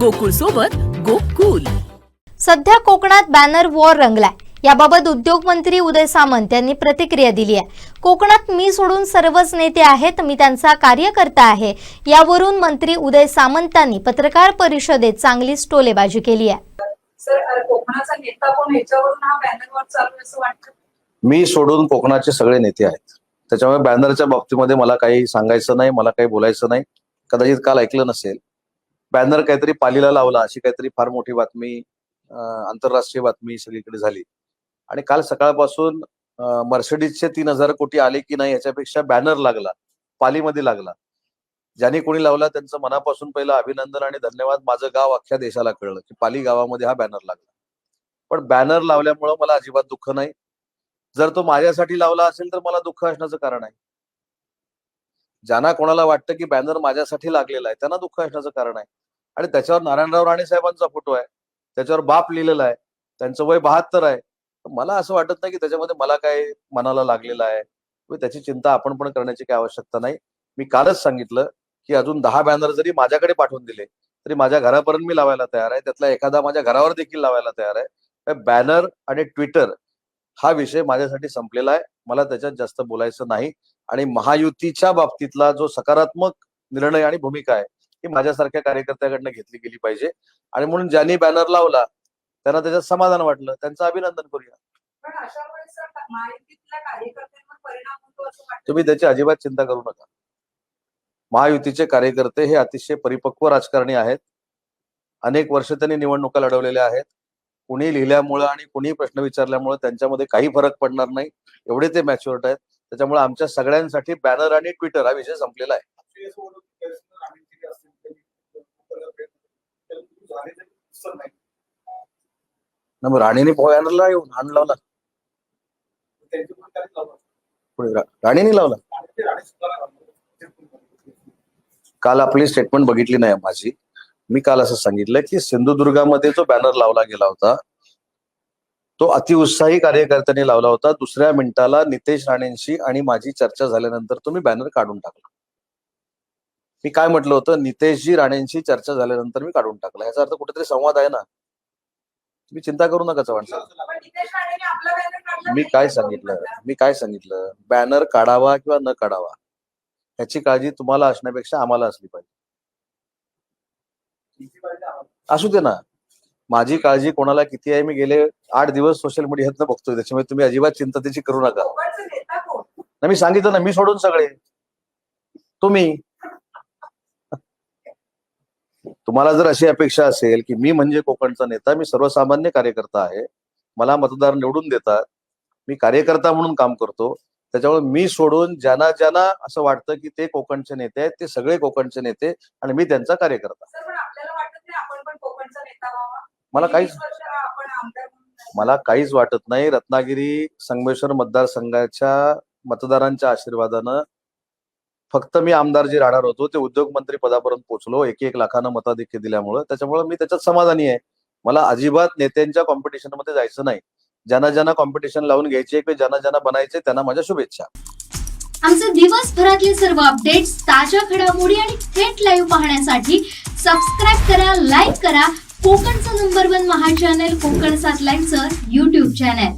गोकुळ सोबत गोकुल. सध्या कोकणात बॅनर वॉर रंगलाय. याबाबत उद्योग मंत्री उदय सामंत यांनी प्रतिक्रिया दिली आहे. कोकणात मी सोडून सर्वच नेते आहेत मी त्यांचा कार्यकर्ता आहे. यावरून मंत्री उदय सामंतांनी पत्रकार परिषदेत चांगलीच टोलेबाजी केली आहे. सर अ, कोकणाचा नेता कोण? ह्याच्यावरून हा बॅनरवर चालू आहे असं वाटतं? मी सोडून कोकणाचे सगळे नेते आहेत. त्याच्यामुळे बॅनरच्या बाबतीमध्ये मला काही सांगायचं नाही मला काही बोलायचं नाही. कदाचित काल ऐकलं नसेल. बॅनर काहीतरी पालीला लावला अशी काहीतरी फार मोठी बातमी आंतरराष्ट्रीय बातमी सगळीकडे झाली. आणि काल सकाळपासून मर्सिडीजचे तीन हजार कोटी आले की नाही याच्यापेक्षा बॅनर लागला पालीमध्ये लागला. ज्यांनी कोणी लावला त्यांचं मनापासून पहिलं अभिनंदन आणि धन्यवाद माझं गाव अख्ख्या देशाला कळलं की पाली गावामध्ये हा बॅनर लागला. पण बॅनर लावल्यामुळं मला अजिबात दुःख नाही. जर तो माझ्यासाठी लावला असेल तर मला दुःख असण्याचं कारण आहे. ज्यांना कोणाला वाटतं की बॅनर माझ्यासाठी लागलेला आहे त्यांना दुःख असण्याचं कारण आहे. आणि त्याच्यावर नारायणराव राणे साहेबांचा फोटो आहे. त्याच्यावर बाप लिहिलेला आहे. त्यांचं वय बहात्तर आहे. मला असं वाटत नाही की त्याच्यामध्ये मला काय मनाला लागलेलं आहे. त्याची चिंता आपण पण करण्याची काही आवश्यकता नाही. मी कालच सांगितलं की अजून दहा बॅनर जरी माझ्याकडे पाठवून दिले तरी माझ्या घरापर्यंत मी लावायला तयार आहे. त्यातला एखादा माझ्या घरावर देखील लावायला तयार आहे. बॅनर आणि ट्विटर हा विषय माझ्यासाठी संपलेला आहे. मला त्याच्यात जास्त बोलायचं नाही. आणि महायुतीच्या बाबतीतला जो सकारात्मक निर्णय आणि भूमिका आहे ती माझ्यासारख्या कार्यकर्त्याकडनं घेतली गेली पाहिजे. आणि म्हणून ज्यांनी बॅनर लावला त्यांना त्याच्यात समाधान वाटलं. त्यांचं अभिनंदन करूया. तुम्ही त्याची अजिबात चिंता करू नका. महायुतीचे कार्यकर्ते हे अतिशय परिपक्व राजकारणी आहेत. अनेक वर्ष त्यांनी निवडणुका लढवलेल्या आहेत. कुणी लिहिल्यामुळं आणि कुणी प्रश्न विचारल्यामुळे त्यांच्यामध्ये काही फरक पडणार नाही. एवढे ते मॅच्युअर्ड आहेत. त्याच्यामुळे आमच्या सगळ्यांसाठी बॅनर आणि ट्विटर हा विषय संपलेला आहे. ना मग राणीने बॅनरला येऊन हाण लावला. राणीने लावला. काल आपली स्टेटमेंट बघितली नाही माझी. मी काल असं सांगितलं की सिंधुदुर्गामध्ये जो बॅनर लावला गेला होता तो अतिउत्साही कार्यकर्त्यांनी लावला होता. दुसऱ्या मिनिटाला नितेश राणेंशी आणि माझी चर्चा झाल्यानंतर तुम्ही बॅनर काढून टाकला. मी काय म्हटलं होतं? नितेशजी राणेंशी चर्चा झाल्यानंतर मी काढून टाकला. याचा अर्थ कुठेतरी संवाद आहे ना. तुम्ही चिंता करू नका चव्हाण साहेब. मी. काय सांगितलं? मी काय सांगितलं? बॅनर काढावा किंवा न काढावा? ह्याची काळजी तुम्हाला असण्यापेक्षा आम्हाला असली पाहिजे. असू दे ना. माझी काळजी कोणाला किती आहे? मी गेले आठ दिवस सोशल मीडियातनं बघतोय. त्याच्यामुळे तुम्ही अजिबात चिंता त्याची करू नका. मी सांगितलं ना. मी सोडून सगळे. तुम्ही. तुम्हाला जर अशी अपेक्षा असेल की मी म्हणजे कोकणचा नेता मी सर्वसामान्य कार्यकर्ता आहे मला मतदार निवडून देतात मी कार्यकर्ता म्हणून काम करतो त्याच्यामुळे मी सोडून ज्यांना ज्यांना असं वाटतं की ते कोकणचे नेते आहेत ते सगळे कोकणचे नेते आणि मी त्यांचा कार्यकर्ता. मला काहीच. मला काहीच वाटत नाही. रत्नागिरी संगमेश्वर मतदारसंघाच्या मतदारांच्या आशीर्वादानं फक्त मी आमदार जे राहणार होतो ते उद्योग मंत्री पदापर्यंत पोहोचलो. एक एक लाखानं मताधिक्य दिल्यामुळं. त्याच्यामुळे मी त्याच्यात समाधानी आहे. मला अजिबात नेत्यांच्या कॉम्पिटिशनमध्ये जायचं नाही. ज्यांना ज्यांना कॉम्पिटिशन लावून घ्यायचे किंवा ज्यांना ज्यांना बनायचे त्यांना माझ्या शुभेच्छा. आमचे दिवसभरातले सर्व अपडेट्स ताज्या घडामोडी आणि थेट लाईव्ह पाहण्यासाठी सबस्क्राईब करा लाईक करा. कोकणचं number one Maha channel Kokan सात लाईव्हचं युट्यूब चॅनल